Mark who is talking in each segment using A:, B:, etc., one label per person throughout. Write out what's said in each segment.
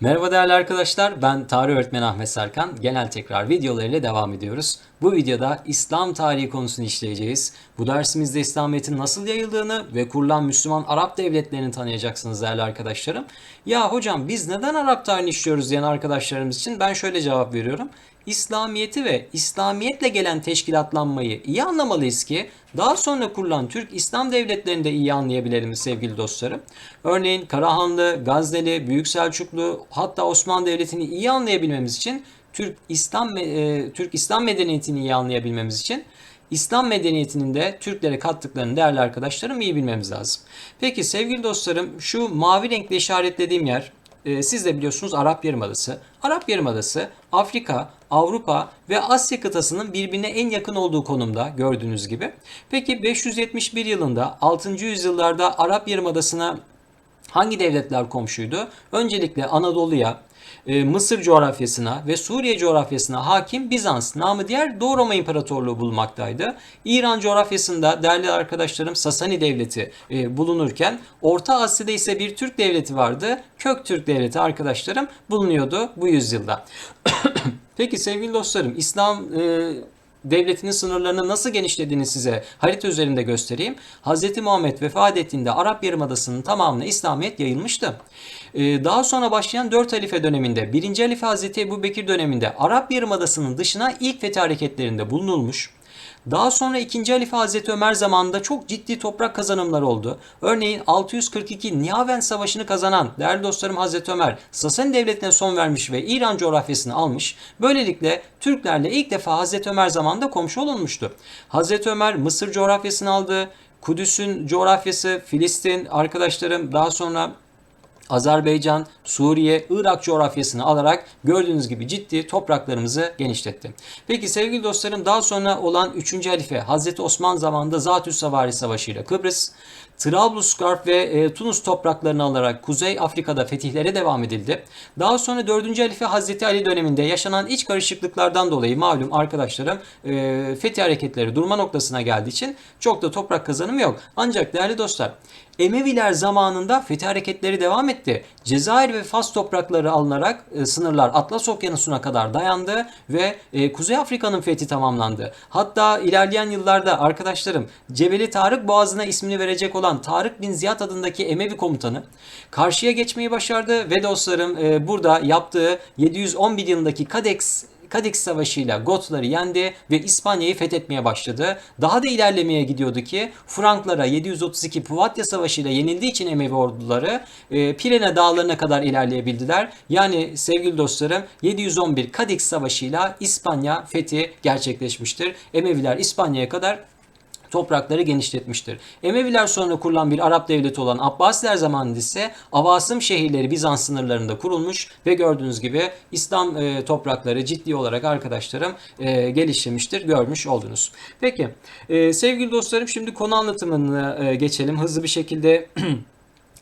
A: Merhaba değerli arkadaşlar, ben tarih öğretmeni Ahmet Serkan. Genel tekrar videolarıyla devam ediyoruz. Bu videoda İslam tarihi konusunu işleyeceğiz. Bu dersimizde İslamiyet'in nasıl yayıldığını ve kurulan Müslüman Arap devletlerini tanıyacaksınız değerli arkadaşlarım. Ya hocam biz neden Arap tarihini işliyoruz diyen arkadaşlarımız için ben şöyle cevap veriyorum. İslamiyet'i ve İslamiyetle gelen teşkilatlanmayı iyi anlamalıyız ki daha sonra kurulan Türk İslam devletlerini de iyi anlayabilelim sevgili dostlarım. Örneğin Karahanlı, Gazneli, Büyük Selçuklu hatta Osmanlı Devleti'ni iyi anlayabilmemiz için Türk İslam e, Türk İslam medeniyetini iyi anlayabilmemiz için İslam medeniyetinin de Türklere kattıklarını değerli arkadaşlarım iyi bilmemiz lazım. Peki sevgili dostlarım şu mavi renkle işaretlediğim yer e, siz de biliyorsunuz Arap Yarımadası. Arap Yarımadası Afrika, Avrupa ve Asya kıtasının birbirine en yakın olduğu konumda gördüğünüz gibi. Peki 571 yılında 6. yüzyıllarda Arap Yarımadası'na hangi devletler komşuydu? Öncelikle Anadolu'ya, e, Mısır coğrafyasına ve Suriye coğrafyasına hakim Bizans, namı diğer Doğu Roma İmparatorluğu bulunmaktaydı. İran coğrafyasında değerli arkadaşlarım Sasani Devleti e, bulunurken Orta Asya'da ise bir Türk devleti vardı. Köktürk Devleti arkadaşlarım bulunuyordu bu yüzyılda. Peki sevgili dostlarım İslam e, devletinin sınırlarını nasıl genişlediğini size harita üzerinde göstereyim. Hz. Muhammed vefat ettiğinde Arap Yarımadası'nın tamamına İslamiyet yayılmıştı. Ee, daha sonra başlayan 4 halife döneminde 1. halife Hz. Ebu Bekir döneminde Arap Yarımadası'nın dışına ilk fethi hareketlerinde bulunulmuş. Daha sonra 2. Halife Hazreti Ömer zamanında çok ciddi toprak kazanımları oldu. Örneğin 642 Nihaven Savaşı'nı kazanan değerli dostlarım Hazreti Ömer Sasani Devleti'ne son vermiş ve İran coğrafyasını almış. Böylelikle Türklerle ilk defa Hazreti Ömer zamanında komşu olunmuştu. Hazreti Ömer Mısır coğrafyasını aldı. Kudüs'ün coğrafyası, Filistin arkadaşlarım daha sonra Azerbaycan, Suriye, Irak coğrafyasını alarak gördüğünüz gibi ciddi topraklarımızı genişletti. Peki sevgili dostlarım daha sonra olan 3. halife Hazreti Osman zamanında Zatü Savari Savaşı ile Kıbrıs, Trablusgarp ve e, Tunus topraklarını alarak Kuzey Afrika'da fetihlere devam edildi. Daha sonra 4. halife Hazreti Ali döneminde yaşanan iç karışıklıklardan dolayı malum arkadaşlarım e, fethi hareketleri durma noktasına geldiği için çok da toprak kazanımı yok. Ancak değerli dostlar Emeviler zamanında fethi hareketleri devam etti. Cezayir ve Fas toprakları alınarak e, sınırlar Atlas Okyanusu'na kadar dayandı ve e, Kuzey Afrika'nın fethi tamamlandı. Hatta ilerleyen yıllarda arkadaşlarım Cebeli Tarık Boğazı'na ismini verecek olan Tarık bin Ziyad adındaki Emevi komutanı karşıya geçmeyi başardı ve dostlarım e, burada yaptığı 711 yılındaki Kadeks Kadix Savaşı'yla Gotları yendi ve İspanya'yı fethetmeye başladı. Daha da ilerlemeye gidiyordu ki Franklara 732 Puvatya Savaşı ile yenildiği için Emevi orduları e, Pirene dağlarına kadar ilerleyebildiler. Yani sevgili dostlarım 711 Kadix Savaşı'yla İspanya fethi gerçekleşmiştir. Emeviler İspanya'ya kadar toprakları genişletmiştir. Emeviler sonra kurulan bir Arap devleti olan Abbasiler zamanında ise Avasım şehirleri Bizans sınırlarında kurulmuş ve gördüğünüz gibi İslam e, toprakları ciddi olarak arkadaşlarım e, geliştirmiştir. Görmüş oldunuz. Peki e, sevgili dostlarım şimdi konu anlatımına e, geçelim. Hızlı bir şekilde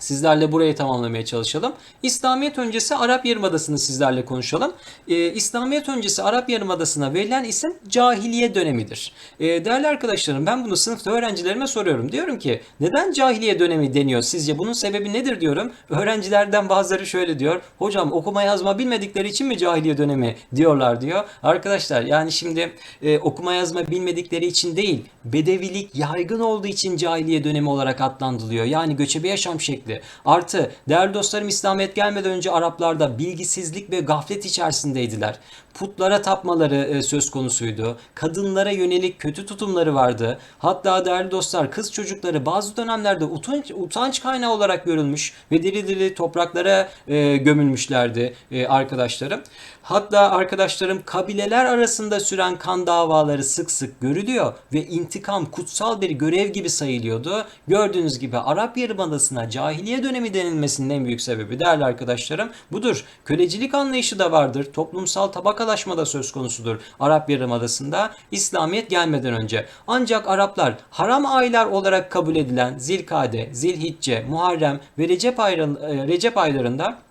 A: Sizlerle burayı tamamlamaya çalışalım. İslamiyet öncesi Arap Yarımadası'nı sizlerle konuşalım. Ee, İslamiyet öncesi Arap Yarımadası'na verilen isim cahiliye dönemidir. Ee, değerli arkadaşlarım ben bunu sınıfta öğrencilerime soruyorum. Diyorum ki neden cahiliye dönemi deniyor sizce? Bunun sebebi nedir diyorum. Öğrencilerden bazıları şöyle diyor. Hocam okuma yazma bilmedikleri için mi cahiliye dönemi diyorlar diyor. Arkadaşlar yani şimdi e, okuma yazma bilmedikleri için değil bedevilik yaygın olduğu için cahiliye dönemi olarak adlandırılıyor. Yani göçebe yaşam şekli şekli. Artı değerli dostlarım İslamiyet gelmeden önce Araplarda bilgisizlik ve gaflet içerisindeydiler. Putlara tapmaları e, söz konusuydu. Kadınlara yönelik kötü tutumları vardı. Hatta değerli dostlar kız çocukları bazı dönemlerde utanç, utanç kaynağı olarak görülmüş ve diri diri topraklara e, gömülmüşlerdi e, arkadaşlarım. Hatta arkadaşlarım kabileler arasında süren kan davaları sık sık görülüyor ve intikam kutsal bir görev gibi sayılıyordu. Gördüğünüz gibi Arap Yarımadası'na cahiliye dönemi denilmesinin en büyük sebebi değerli arkadaşlarım budur. Kölecilik anlayışı da vardır. Toplumsal tabakalaşma da söz konusudur Arap Yarımadası'nda İslamiyet gelmeden önce. Ancak Araplar haram aylar olarak kabul edilen Zilkade, Zilhicce, Muharrem ve Recep, ayrı, Recep aylarında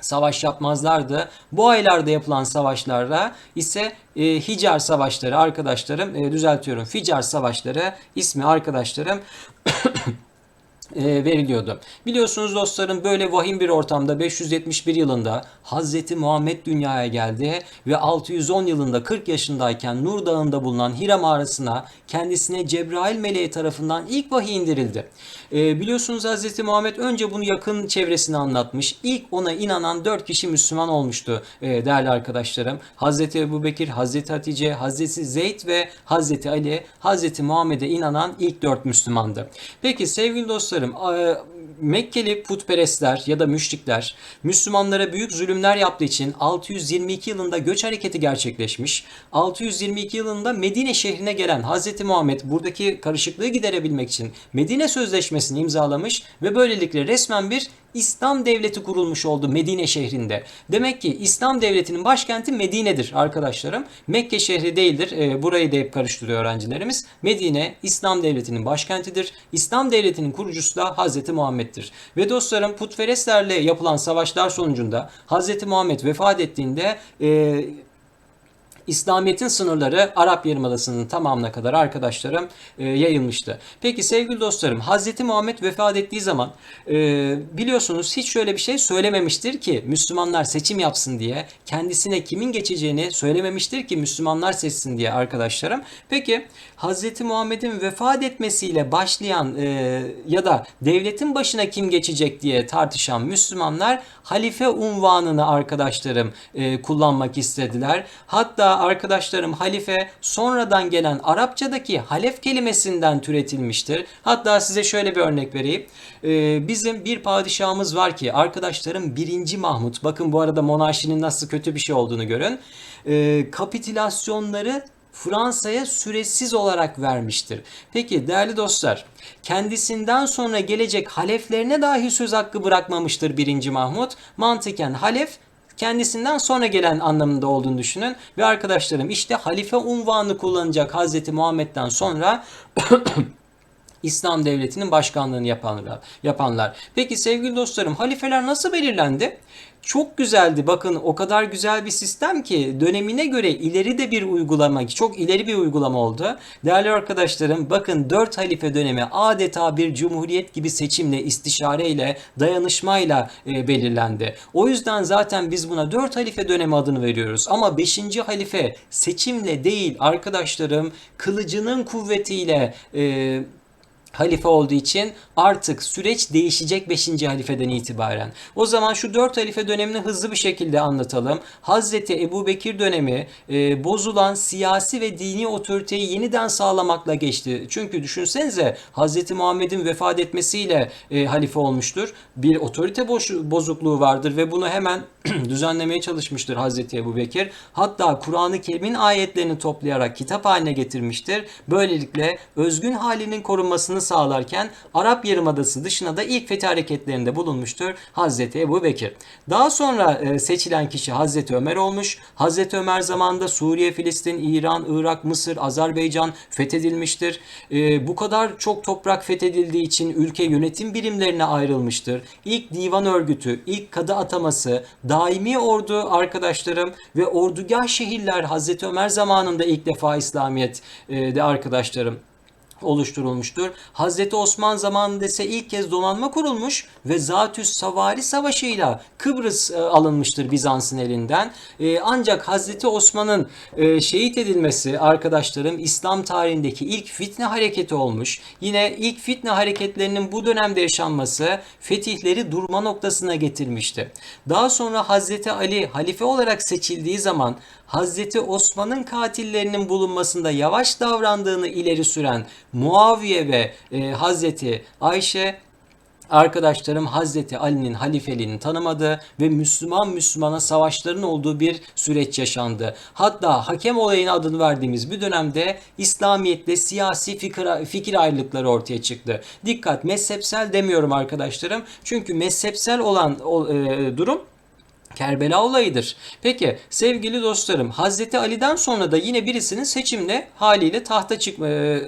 A: savaş yapmazlardı. Bu aylarda yapılan savaşlarda ise e, Hicar savaşları arkadaşlarım e, düzeltiyorum. Ficar savaşları ismi arkadaşlarım veriliyordu. Biliyorsunuz dostlarım böyle vahim bir ortamda 571 yılında Hazreti Muhammed dünyaya geldi ve 610 yılında 40 yaşındayken Nur Dağı'nda bulunan Hira mağarasına kendisine Cebrail meleği tarafından ilk vahiy indirildi. E, biliyorsunuz Hazreti Muhammed önce bunu yakın çevresine anlatmış. İlk ona inanan 4 kişi Müslüman olmuştu e, değerli arkadaşlarım. Hazreti Ebu Bekir, Hazreti Hatice, Hazreti Zeyd ve Hazreti Ali, Hazreti Muhammed'e inanan ilk 4 Müslümandı. Peki sevgili dostlarım Mekkeli putperestler ya da müşrikler Müslümanlara büyük zulümler yaptığı için 622 yılında göç hareketi gerçekleşmiş. 622 yılında Medine şehrine gelen Hz. Muhammed buradaki karışıklığı giderebilmek için Medine Sözleşmesi'ni imzalamış ve böylelikle resmen bir İslam devleti kurulmuş oldu Medine şehrinde. Demek ki İslam devletinin başkenti Medine'dir arkadaşlarım. Mekke şehri değildir. E, burayı da hep karıştırıyor öğrencilerimiz. Medine İslam devletinin başkentidir. İslam devletinin kurucusu da Hz. Muhammed'dir. Ve dostlarım putperestlerle yapılan savaşlar sonucunda Hz. Muhammed vefat ettiğinde e, İslamiyet'in sınırları Arap Yarımadası'nın tamamına kadar arkadaşlarım e, yayılmıştı. Peki sevgili dostlarım Hz. Muhammed vefat ettiği zaman e, biliyorsunuz hiç şöyle bir şey söylememiştir ki Müslümanlar seçim yapsın diye kendisine kimin geçeceğini söylememiştir ki Müslümanlar seçsin diye arkadaşlarım. Peki Hz. Muhammed'in vefat etmesiyle başlayan e, ya da devletin başına kim geçecek diye tartışan Müslümanlar halife unvanını arkadaşlarım e, kullanmak istediler. Hatta arkadaşlarım halife sonradan gelen Arapçadaki halef kelimesinden türetilmiştir. Hatta size şöyle bir örnek vereyim. Ee, bizim bir padişahımız var ki arkadaşlarım 1. Mahmut. Bakın bu arada monarşinin nasıl kötü bir şey olduğunu görün. Ee, kapitülasyonları Fransa'ya süresiz olarak vermiştir. Peki değerli dostlar, kendisinden sonra gelecek haleflerine dahi söz hakkı bırakmamıştır 1. Mahmut. Mantıken halef kendisinden sonra gelen anlamında olduğunu düşünün. Ve arkadaşlarım işte halife unvanı kullanacak Hazreti Muhammed'den sonra İslam devletinin başkanlığını yapanlar. yapanlar. Peki sevgili dostlarım halifeler nasıl belirlendi? Çok güzeldi. Bakın o kadar güzel bir sistem ki dönemine göre ileri de bir uygulama, çok ileri bir uygulama oldu. Değerli arkadaşlarım bakın 4 halife dönemi adeta bir cumhuriyet gibi seçimle, istişareyle, dayanışmayla e, belirlendi. O yüzden zaten biz buna 4 halife dönemi adını veriyoruz. Ama 5. halife seçimle değil arkadaşlarım kılıcının kuvvetiyle e, halife olduğu için artık süreç değişecek 5. halifeden itibaren. O zaman şu 4 halife dönemini hızlı bir şekilde anlatalım. Hazreti Ebu Bekir dönemi e, bozulan siyasi ve dini otoriteyi yeniden sağlamakla geçti. Çünkü düşünsenize Hazreti Muhammed'in vefat etmesiyle e, halife olmuştur. Bir otorite bozukluğu vardır ve bunu hemen düzenlemeye çalışmıştır Hazreti Ebu Bekir. Hatta Kur'an-ı Kerim'in ayetlerini toplayarak kitap haline getirmiştir. Böylelikle özgün halinin korunmasını sağlarken Arap Yarımadası dışına da ilk fethi hareketlerinde bulunmuştur Hazreti Ebu Bekir. Daha sonra e, seçilen kişi Hazreti Ömer olmuş. Hazreti Ömer zamanında Suriye, Filistin, İran, Irak, Mısır, Azerbaycan fethedilmiştir. E, bu kadar çok toprak fethedildiği için ülke yönetim birimlerine ayrılmıştır. İlk divan örgütü, ilk kadı ataması, daimi ordu arkadaşlarım ve ordugah şehirler Hazreti Ömer zamanında ilk defa İslamiyet e, de arkadaşlarım oluşturulmuştur. Hazreti Osman zamanında ise ilk kez donanma kurulmuş ve Zatüs Savari Savaşı'yla Kıbrıs e, alınmıştır Bizans'ın elinden. E, ancak Hazreti Osman'ın e, şehit edilmesi arkadaşlarım İslam tarihindeki ilk fitne hareketi olmuş. Yine ilk fitne hareketlerinin bu dönemde yaşanması fetihleri durma noktasına getirmişti. Daha sonra Hazreti Ali halife olarak seçildiği zaman Hazreti Osman'ın katillerinin bulunmasında yavaş davrandığını ileri süren Muaviye ve e, Hazreti Ayşe arkadaşlarım Hazreti Ali'nin halifeliğini tanımadı ve Müslüman Müslümana savaşların olduğu bir süreç yaşandı. Hatta hakem olayına adını verdiğimiz bir dönemde İslamiyet'te siyasi fikir, fikir ayrılıkları ortaya çıktı. Dikkat mezhepsel demiyorum arkadaşlarım. Çünkü mezhepsel olan e, durum Kerbela olayıdır. Peki sevgili dostlarım Hazreti Ali'den sonra da yine birisinin seçimle haliyle tahta çıkma e,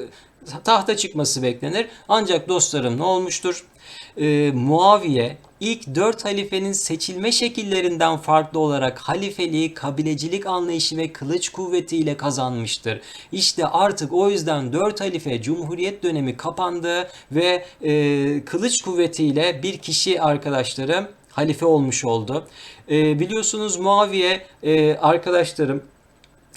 A: tahta çıkması beklenir. Ancak dostlarım ne olmuştur? Ee, Muaviye ilk dört halifenin seçilme şekillerinden farklı olarak halifeliği kabilecilik anlayışı ve kılıç kuvvetiyle kazanmıştır. İşte artık o yüzden dört halife Cumhuriyet dönemi kapandı ve e, kılıç kuvvetiyle bir kişi arkadaşlarım halife olmuş oldu. E, biliyorsunuz Muaviye e, arkadaşlarım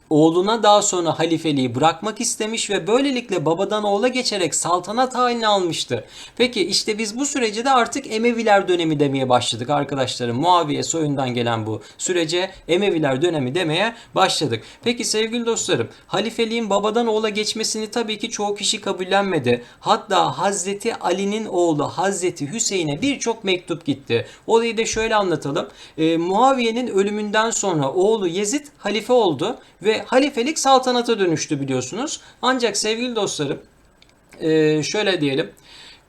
A: oğluna daha sonra halifeliği bırakmak istemiş ve böylelikle babadan oğula geçerek saltanat halini almıştı. Peki işte biz bu sürece de artık Emeviler dönemi demeye başladık arkadaşlarım. Muaviye soyundan gelen bu sürece Emeviler dönemi demeye başladık. Peki sevgili dostlarım halifeliğin babadan oğula geçmesini tabii ki çoğu kişi kabullenmedi. Hatta Hazreti Ali'nin oğlu Hazreti Hüseyin'e birçok mektup gitti. Olayı da şöyle anlatalım. Ee, Muaviye'nin ölümünden sonra oğlu Yezid halife oldu ve halifelik saltanata dönüştü biliyorsunuz. Ancak sevgili dostlarım e, şöyle diyelim.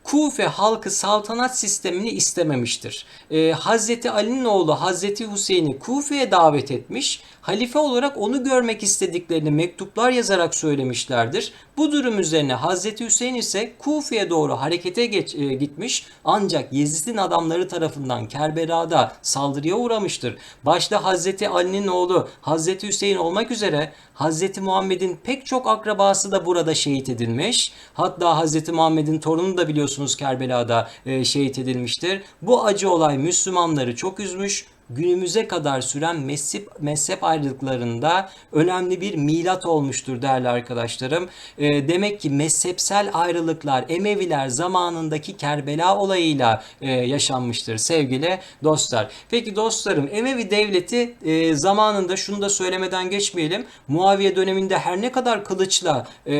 A: Kufe halkı saltanat sistemini istememiştir. Ee, Hazreti Ali'nin oğlu Hazreti Hüseyin'i Kufe'ye davet etmiş, halife olarak onu görmek istediklerini mektuplar yazarak söylemişlerdir. Bu durum üzerine Hazreti Hüseyin ise Kufe'ye doğru harekete geç, e, gitmiş ancak Yezid'in adamları tarafından Kerbela'da saldırıya uğramıştır. Başta Hazreti Ali'nin oğlu Hazreti Hüseyin olmak üzere Hazreti Muhammed'in pek çok akrabası da burada şehit edilmiş. Hatta Hazreti Muhammed'in torunu da biliyorsunuz Kerbela'da e, şehit edilmiştir. Bu acı olay Müslümanları çok üzmüş günümüze kadar süren mezhep, mezhep ayrılıklarında önemli bir milat olmuştur değerli arkadaşlarım. E, demek ki mezhepsel ayrılıklar Emeviler zamanındaki Kerbela olayıyla e, yaşanmıştır sevgili dostlar. Peki dostlarım Emevi devleti e, zamanında şunu da söylemeden geçmeyelim. Muaviye döneminde her ne kadar kılıçla e,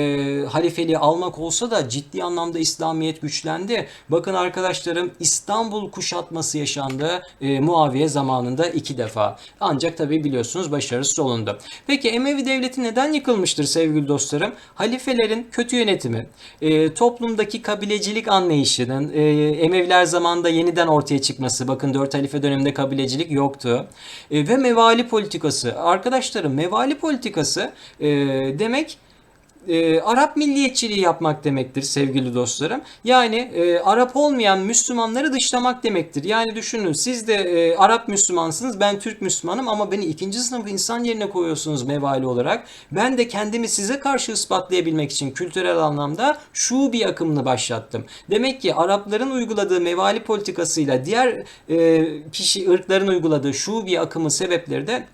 A: halifeliği almak olsa da ciddi anlamda İslamiyet güçlendi. Bakın arkadaşlarım İstanbul kuşatması yaşandı e, Muaviye zamanında zamanında iki defa. Ancak tabi biliyorsunuz başarısız olundu. Peki Emevi Devleti neden yıkılmıştır sevgili dostlarım? Halifelerin kötü yönetimi, e, toplumdaki kabilecilik anlayışının e, Emeviler zamanında yeniden ortaya çıkması. Bakın 4 halife döneminde kabilecilik yoktu. E, ve mevali politikası. Arkadaşlarım mevali politikası e, demek e, Arap milliyetçiliği yapmak demektir sevgili dostlarım. Yani e, Arap olmayan Müslümanları dışlamak demektir. Yani düşünün siz de e, Arap Müslümansınız ben Türk Müslümanım ama beni ikinci sınıf insan yerine koyuyorsunuz mevali olarak. Ben de kendimi size karşı ispatlayabilmek için kültürel anlamda şu bir akımını başlattım. Demek ki Arapların uyguladığı mevali politikasıyla diğer e, kişi ırkların uyguladığı şu bir akımın sebepleri de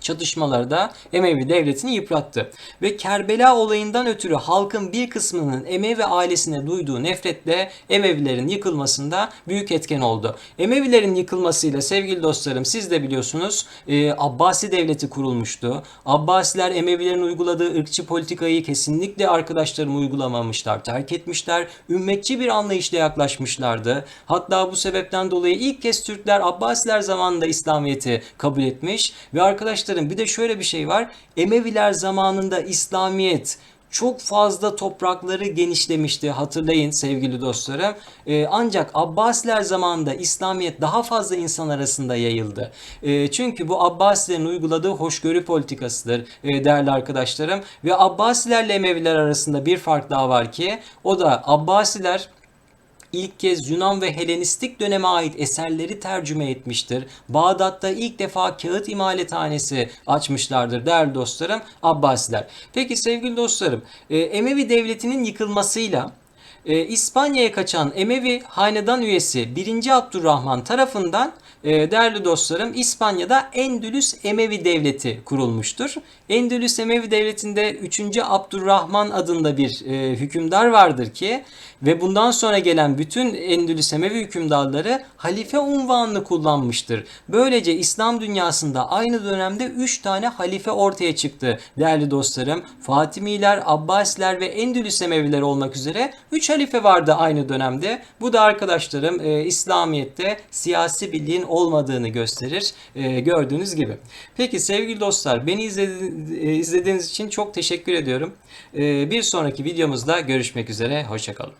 A: çatışmalarda Emevi devletini yıprattı. Ve Kerbela olayından ötürü halkın bir kısmının Emevi ailesine duyduğu nefretle Emevilerin yıkılmasında büyük etken oldu. Emevilerin yıkılmasıyla sevgili dostlarım siz de biliyorsunuz e, Abbasi devleti kurulmuştu. Abbasiler Emevilerin uyguladığı ırkçı politikayı kesinlikle arkadaşlarım uygulamamışlar, terk etmişler. Ümmetçi bir anlayışla yaklaşmışlardı. Hatta bu sebepten dolayı ilk kez Türkler Abbasiler zamanında İslamiyet'i kabul etmiş ve arkadaşlar arkadaşlarım bir de şöyle bir şey var. Emeviler zamanında İslamiyet çok fazla toprakları genişlemişti hatırlayın sevgili dostlarım. Ee, ancak Abbasiler zamanında İslamiyet daha fazla insan arasında yayıldı. Ee, çünkü bu Abbasilerin uyguladığı hoşgörü politikasıdır e, değerli arkadaşlarım. Ve Abbasilerle Emeviler arasında bir fark daha var ki o da Abbasiler ilk kez Yunan ve Helenistik döneme ait eserleri tercüme etmiştir. Bağdat'ta ilk defa kağıt imalethanesi açmışlardır değerli dostlarım Abbasiler. Peki sevgili dostlarım e, Emevi Devleti'nin yıkılmasıyla e, İspanya'ya kaçan Emevi hanedan üyesi 1. Abdurrahman tarafından değerli dostlarım İspanya'da Endülüs Emevi Devleti kurulmuştur. Endülüs Emevi Devleti'nde 3. Abdurrahman adında bir e, hükümdar vardır ki ve bundan sonra gelen bütün Endülüs Emevi hükümdarları halife unvanını kullanmıştır. Böylece İslam dünyasında aynı dönemde 3 tane halife ortaya çıktı değerli dostlarım. Fatimiler, Abbasiler ve Endülüs Emeviler olmak üzere 3 halife vardı aynı dönemde. Bu da arkadaşlarım e, İslamiyet'te siyasi birliğin olmadığını gösterir. E, gördüğünüz gibi. Peki sevgili dostlar beni e, izlediğiniz için çok teşekkür ediyorum. E, bir sonraki videomuzda görüşmek üzere. Hoşçakalın.